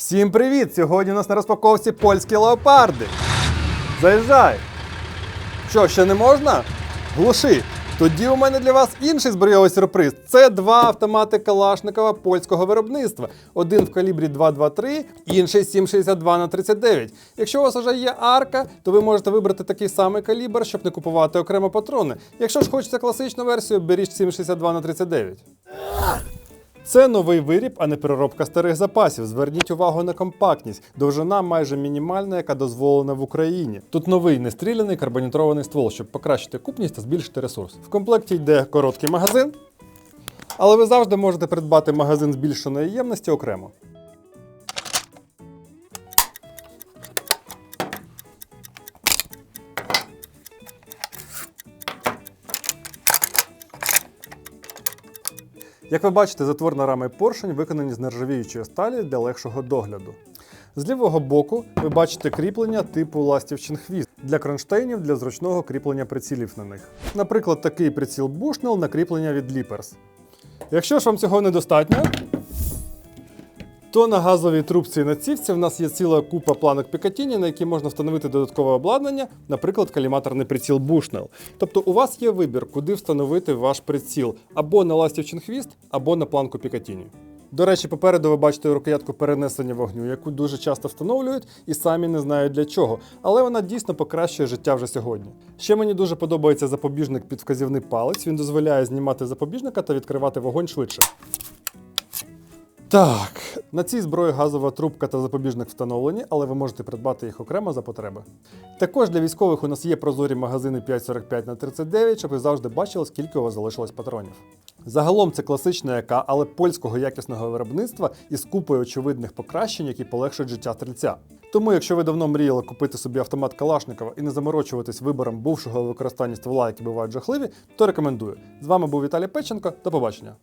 Всім привіт! Сьогодні у нас на розпаковці польські леопарди. Заїжджай! Що, ще не можна? Глуши! Тоді у мене для вас інший збройовий сюрприз. Це два автомати Калашникова польського виробництва. Один в калібрі 223, інший 7,62 на 39. Якщо у вас вже є арка, то ви можете вибрати такий самий калібр, щоб не купувати окремо патрони. Якщо ж хочете класичну версію, беріть 7,62 на 39. Це новий виріб, а не переробка старих запасів. Зверніть увагу на компактність. Довжина майже мінімальна, яка дозволена в Україні. Тут новий нестріляний карбонітрований ствол, щоб покращити купність та збільшити ресурс. В комплекті йде короткий магазин, але ви завжди можете придбати магазин збільшеної ємності окремо. Як ви бачите, затворна рама і поршень виконані з нержавіючої сталі для легшого догляду. З лівого боку ви бачите кріплення типу ластівчин хвіст для кронштейнів для зручного кріплення прицілів на них. Наприклад, такий приціл Bushnell на кріплення від Leapers. Якщо ж вам цього недостатньо, то на газовій трубці і на цівці в нас є ціла купа планок Picatinny, на які можна встановити додаткове обладнання, наприклад, каліматорний приціл Bushnell. Тобто у вас є вибір, куди встановити ваш приціл або на ластівчин хвіст, або на планку Picatinny. До речі, попереду ви бачите рукоятку перенесення вогню, яку дуже часто встановлюють і самі не знають для чого, але вона дійсно покращує життя вже сьогодні. Ще мені дуже подобається запобіжник під вказівний палець. Він дозволяє знімати запобіжника та відкривати вогонь швидше. Так, на цій зброї газова трубка та запобіжник встановлені, але ви можете придбати їх окремо за потреби. Також для військових у нас є прозорі магазини 545 на 39, щоб ви завжди бачили, скільки у вас залишилось патронів. Загалом це класична ЯК, але польського якісного виробництва із купою очевидних покращень, які полегшують життя стрільця. Тому, якщо ви давно мріяли купити собі автомат Калашникова і не заморочуватись вибором бувшого використання ствола, які бувають жахливі, то рекомендую. З вами був Віталій Печенко. До побачення.